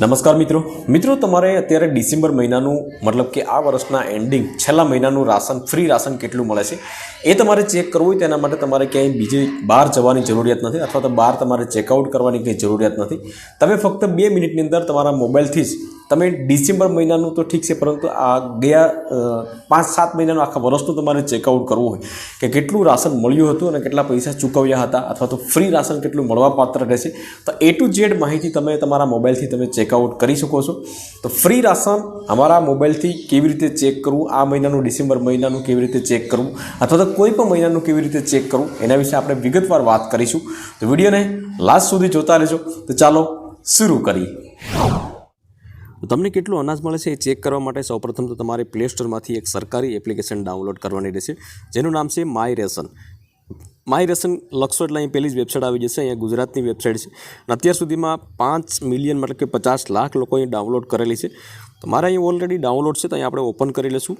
નમસ્કાર મિત્રો. મિત્રો, તમારે અત્યારે ડિસેમ્બર મહિનાનું, મતલબ કે આ વર્ષના એન્ડિંગ છેલ્લા મહિનાનું રાશન ફ્રી રાશન કેટલું મળે છે? એ તમારે ચેક કરવું હોય તેના માટે તમારે ક્યાંય બીજી બહાર જવાની જરૂરિયાત નથી, અથવા તો બહાર તમારે ચેકઆઉટ કરવાની કંઈ જરૂરિયાત નથી. તમે ફક્ત બે મિનિટની અંદર તમારા મોબાઈલથી જ તમે ડિસેમ્બર મહિનાનું તો ઠીક છે, પરંતુ આ ગયા પાંચ સાત મહિનાનું આખા વર્ષનું તમારે ચેકઆઉટ કરવું હોય કે કેટલું રાશન મળ્યું હતું અને કેટલા પૈસા ચૂકવ્યા હતા અથવા તો ફ્રી રાશન કેટલું મળવાપાત્ર રહેશે. તો એ ટુ ઝેડ માહિતી તમે તમારા મોબાઈલથી તમે ચેકઆઉટ કરી શકો છો. તો ફ્રી રાશન અમારા મોબાઈલથી કેવી રીતે ચેક કરવું, આ મહિનાનું ડિસેમ્બર મહિનાનું કેવી રીતે ચેક કરવું અથવા તો કોઈ પણ મહિનાનું કેવી રીતે ચેક કરવું, એના વિશે આપણે વિગતવાર વાત કરીશું. તો વિડીયોને લાસ્ટ સુધી જોતા રહેજો. તો ચાલો, શરૂ કરીએ. તો તમને કેટલું અનાજ મળે છે એ ચેક કરવા માટે સૌપ્રથમ તો તમારે પ્લે સ્ટોરમાંથી એક સરકારી એપ્લિકેશન ડાઉનલોડ કરવાની રહેશે. જેનું નામ છે માય રેશન માય રેશન લખશો એટલે અહીં પહેલી જ વેબસાઇટ આવી જશે, અહીંયા ગુજરાતની વેબસાઇટ છે. અત્યાર સુધીમાં પાંચ મિલિયન મતલબ કે પચાસ લાખ લોકો અહીં ડાઉનલોડ કરેલી છે. તો મારે અહીં ઓલરેડી ડાઉનલોડ છે તો અહીં આપણે ઓપન કરી લઈશું.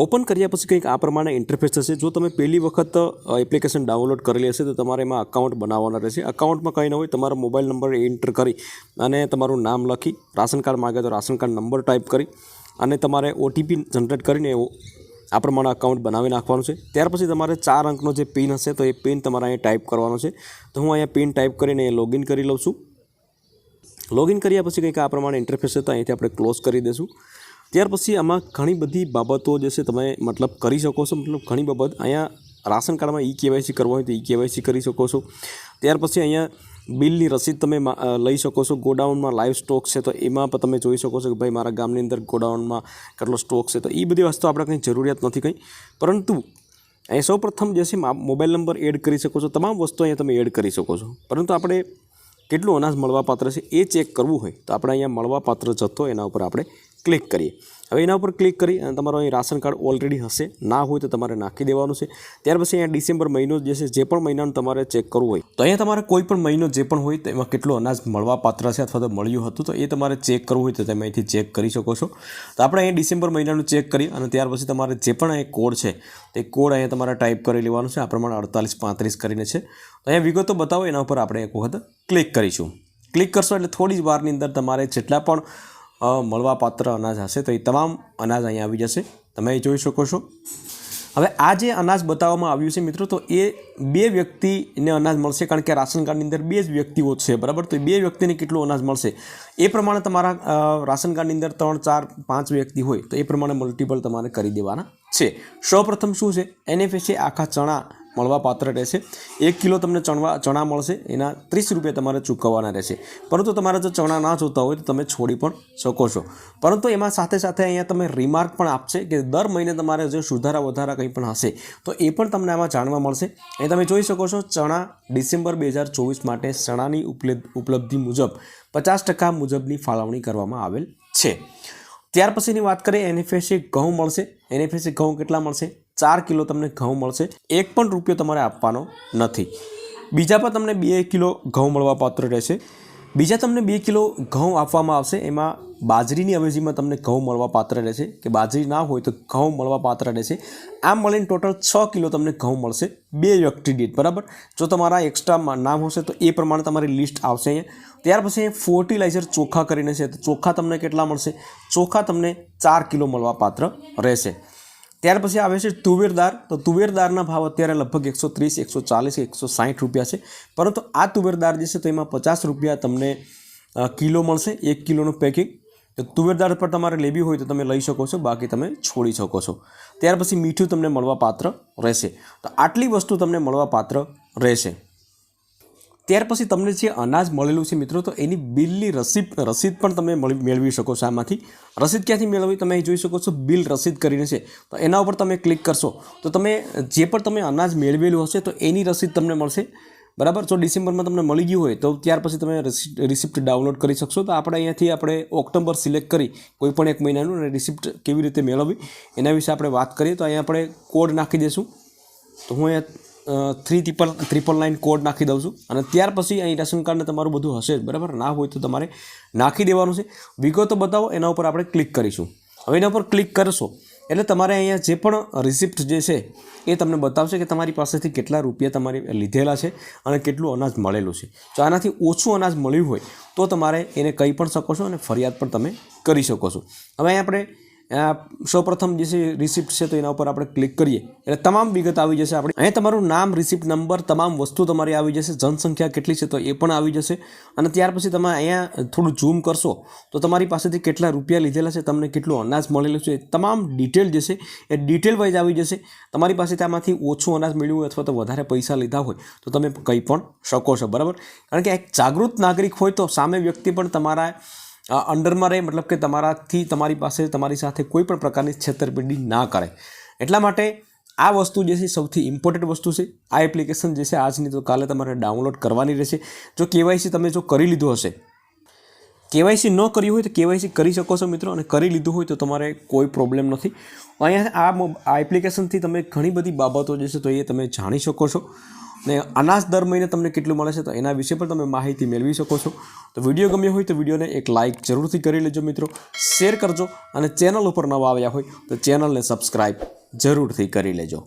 ઓપન કર્યા પછી કંઈક આ પ્રમાણે ઇન્ટરફેસ થશે? જો તમે પહેલી વખત એપ્લિકેશન ડાઉનલોડ કરેલી હશે, તો તમારે એમાં અકાઉન્ટ બનાવવાના રહેશે. અકાઉન્ટમાં કંઈ ન હોય, તમારો મોબાઈલ નંબર એન્ટર કરી અને તમારું નામ લખી, રાશન કાર્ડ માગે તો રાશન કાર્ડ નંબર ટાઈપ કરી અને તમારે ઓટીપી જનરેટ કરીને આ પ્રમાણે અકાઉન્ટ બનાવી નાખવાનું છે. ત્યાર પછી તમારે ચાર અંકનો જે પિન હશે, તો એ પિન તમારે અહીંયા ટાઈપ કરવાનો છે. તો હું અહીંયા પિન ટાઈપ કરીને લોગિન કરી લઉં છું. લોગિન કર્યા પછી કંઈક આ પ્રમાણે ઇન્ટરફેસ છે તો અહીંથી આપણે ક્લોઝ કરી દઈશું ત્યાર પછી આમાં ઘણી બધી બાબતો જે છે તમે મતલબ કરી શકો છો. મતલબ ઘણી બાબત અહીંયા રાશન કાર્ડમાં ઈ કેવાયસી કરવા હોય તો ઈ કેવાયસી કરી શકો છો. ત્યાર પછી અહીંયા બિલની રસીદ તમે લઈ શકો છો. ગોડાઉનમાં લાઈવ સ્ટોક છે તો એમાં પણ તમે જોઈ શકો છો કે ભાઈ મારા ગામની અંદર ગોડાઉનમાં કેટલો સ્ટોક છે તો એ બધી વસ્તુ આપણે કંઈ જરૂરિયાત નથી કંઈ. પરંતુ અહીં સૌ પ્રથમ જે છે મોબાઈલ નંબર એડ કરી શકો છો. તમામ વસ્તુ અહીંયા તમે એડ કરી શકો છો. પરંતુ આપણે કેટલું અનાજ મળવાપાત્ર છે એ ચેક કરવું હોય તો આપણે અહીંયા મળવાપાત્ર જથ્થો એના ઉપર આપણે ક્લિક કરીએ. હવે એના ઉપર ક્લિક કરી અને તમારો અહીં રાશન કાર્ડ ઓલરેડી હશે. ના હોય તો તમારે નાખી દેવાનું છે. ત્યાર પછી અહીંયા ડિસેમ્બર મહિનો જે છે, જે પણ મહિનાનું તમારે ચેક કરવું હોય. તો અહીંયા તમારે કોઈ પણ મહિનો જે પણ હોય તેમાં કેટલો અનાજ મળવાપાત્ર છે અથવા તો મળ્યું હતું તો એ તમારે ચેક કરવું હોય તો તમે અહીંથી ચેક કરી શકો છો. તો આપણે અહીંયા ડિસેમ્બર મહિનાનું ચેક કરી અને ત્યાર પછી તમારે જે પણ અહીં કોડ છે, તે કોડ અહીંયા તમારે ટાઈપ કરી લેવાનું છે. આ પ્રમાણે અડતાલીસ પાંત્રીસ કરીને છે. તો અહીંયા વિગતો બતાવો, એના ઉપર આપણે એક વખત ક્લિક કરીશું. ક્લિક કરશો એટલે થોડી જ વારની અંદર તમારે જેટલા પણ મળવાપાત્ર અનાજ હશે તો એ તમામ અનાજ અહીંયા આવી જશે. તમે જોઈ શકો છો. હવે આ જે અનાજ બતાવવામાં આવ્યું છે મિત્રો, તો એ બે વ્યક્તિને અનાજ મળશે કારણ કે રાશન કાર્ડની અંદર બે જ વ્યક્તિઓ છે, બરાબર? તો બે વ્યક્તિને કેટલું અનાજ મળશે? એ પ્રમાણે તમારા રાશન કાર્ડની અંદર ત્રણ, ચાર, પાંચ વ્યક્તિ હોય તો એ પ્રમાણે મલ્ટિપલ તમારે કરી દેવાના છે. સૌપ્રથમ શું છે? એનએફએસએ આખા ચણા મળવા પાત્ર રહેશે. એક કિલો તમને ચણવા, ચણા મળશે. એના ત્રીસ રૂપિયા તમારે ચૂકવવાના રહેશે. પરંતુ તમારા જો ચણા ના જોતા હોય તો તમે છોડી પણ શકો છો. પરંતુ એમાં સાથે સાથે અહીંયા તમે રિમાર્ક પણ આપશે કે દર મહિને તમારે જો સુધારા વધારા કંઈ પણ હશે, તો એ પણ તમને આમાં જાણવા મળશે. અહીં તમે જોઈ શકો છો ચણા ડિસેમ્બર બે હજાર ચોવીસ માટે ચણાની ઉપલબ્ધ, ઉપલબ્ધિ મુજબ પચાસ ટકા મુજબની ફાળવણી કરવામાં આવેલ છે. ત્યાર પછીની વાત કરીએ એનએફએસી ઘઉં મળશે. એનએફએસી ઘઉં કેટલા મળશે? ચાર કિલો તમને ઘઉં મળશે. એક પણ રૂપિયો તમારે આપવાનો નથી. બીજા પર તમને બે કિલો ઘઉં મળવા પાત્ર રહેશે. બીજા તમને બે કિલો ઘઉં આપવામાં આવશે. એમાં બાજરીની અવેજીમાં તમને ઘઉં મળવા પાત્ર રહેશે. કે બાજરી ના હોય તો ઘઉં મળવા પાત્ર રહેશે. આમ મળીને ટોટલ છ કિલો તમને ઘઉં મળશે બે વ્યક્તિ દીઠ. બરાબર? જો તમારા એક્સ્ટ્રા નામ હશે તો એ પ્રમાણે તમારી લિસ્ટ આવશે અહીંયા. ત્યાર પછી ફર્ટિલાઇઝર ચોખા કરીને છે. તો ચોખા તમને કેટલા મળશે? ચોખા તમને ચાર કિલો મળવા પાત્ર રહેશે. ત્યાર પછી આવે છે તુવેરદાર તો તુવેર દાળના ભાવ અત્યારે લગભગ એકસો ત્રીસ, એકસો ચાલીસ, એકસો સાઠ રૂપિયા છે. પરંતુ આ તુવેર દાળ જે છે તો એમાં પચાસ રૂપિયા તમને કિલો મળશે એક કિલોનું પેકિંગ. તો તુવેર દાળ પર તમારે લેવી હોય તો તમે લઈ શકો છો, બાકી તમે છોડી શકો છો. ત્યાર પછી મીઠું તમને મળવા પાત્ર રહેશે. તો આટલી વસ્તુ તમને મળવા પાત્ર રહેશે. ત્યાર પછી તમને જે અનાજ મળેલું છે મિત્રો, તો એની બિલની રસીદ રસીદ પણ તમે મળી, મેળવી શકો છો આમાંથી. રસીદ ક્યાંથી મેળવવી તમે જોઈ શકો છો, બિલ રસીદ કરીને છે. તો એના ઉપર તમે ક્લિક કરશો, તો તમે જે પણ તમે અનાજ મેળવેલું હશે, તો એની રસીદ તમને મળશે. બરાબર? જો ડિસેમ્બરમાં તમને મળી ગયું હોય, તો ત્યાર પછી તમે રિસિપ્ટ ડાઉનલોડ કરી શકશો. તો આપણે અહીંયાથી આપણે ઓક્ટોબર સિલેક્ટ કરી કોઈ પણ એક મહિનાનું અને રિસિપ્ટ કેવી રીતે મેળવવી, એના વિશે આપણે વાત કરીએ. તો અહીંયા આપણે કોડ નાખી દઈશું તો હું અહીંયા three triple triple nine code નાખી દઉં છું. અને ત્યાર પછી અહીં રેશન કાર્ડને તમારું બધું હશે જ, બરાબર? ના હોય તો તમારે નાખી દેવાનું છે. વિગતો બતાવો, એના ઉપર આપણે ક્લિક કરીશું. હવે એના ઉપર ક્લિક કરશો, એટલે તમારે અહીંયા જે પણ રિસિપ્ટ જે છે, એ તમને બતાવશે કે તમારી પાસેથી કેટલા રૂપિયા તમારે લીધેલા છે અને કેટલું અનાજ મળેલું છે. જો આનાથી ઓછું અનાજ મળ્યું હોય, તો તમારે એને કહી પણ શકો છો અને ફરિયાદ પણ તમે કરી શકો છો. હવે અહીંયા આપણે સૌપ્રથમ જે છે રિસિપ્ટ છે, તો એના ઉપર આપણે ક્લિક કરીએ. એટલે તમામ વિગત આવી જશે આપણે. અહીંયા તમારું નામ રિસિપ્ટ નંબર તમામ વસ્તુ તમારી આવી જશે. જનસંખ્યા કેટલી છે, તો એ પણ આવી જશે. અને ત્યાર પછી તમે અહીંયા થોડું ઝૂમ કરશો, તો તમારી પાસેથી કેટલા રૂપિયા લીધેલા છે, તમને કેટલું અનાજ મળેલું છે તમામ ડિટેલ જે છે, એ ડિટેલ વાઇઝ આવી જશે. તમારી પાસે આમાંથી ઓછું અનાજ મળ્યું હોય અથવા તો વધારે પૈસા લીધા હોય, તો તમે કંઈ પણ શકો છો, બરાબર? કારણ કે એક જાગૃત નાગરિક હોય તો સામે વ્યક્તિ પણ તમારા અંડરમાં રહે મતલબ કે તમારાથી તમારી પાસે, તમારી સાથે કોઈ પણ પ્રકારની છેતરપિંડી ના કરે એટલા માટે આ વસ્તુ જે છે સૌથી ઇમ્પોર્ટન્ટ વસ્તુ છે. આ એપ્લિકેશન જે છે આજની તો કાલે તમારે ડાઉનલોડ કરવાની રહેશે. જો કેવાયસી તમે જો કરી લીધું હશે કેવાયસી ન કર્યું હોય તો કેવાયસી કરી શકો છો મિત્રો અને કરી લીધું હોય તો તમારે કોઈ પ્રોબ્લેમ નથી. અહીંયા આ આ એપ્લિકેશનથી તમે ઘણી બધી બાબતો જે છે તો એ તમે જાણી શકો છો. ને અનાજ દર મહિને તમને કેટલું મળે છે તો એના વિશે પણ તમે માહિતી મેળવી શકો છો. તો વીડિયો ગમ્યો હોય તો વિડીયોને એક લાઇક જરૂરથી કરી લેજો મિત્રો. શેર કરજો અને ચેનલ ઉપર નવા આવ્યા હોય તો ચેનલને સબસ્ક્રાઈબ જરૂરથી કરી લેજો.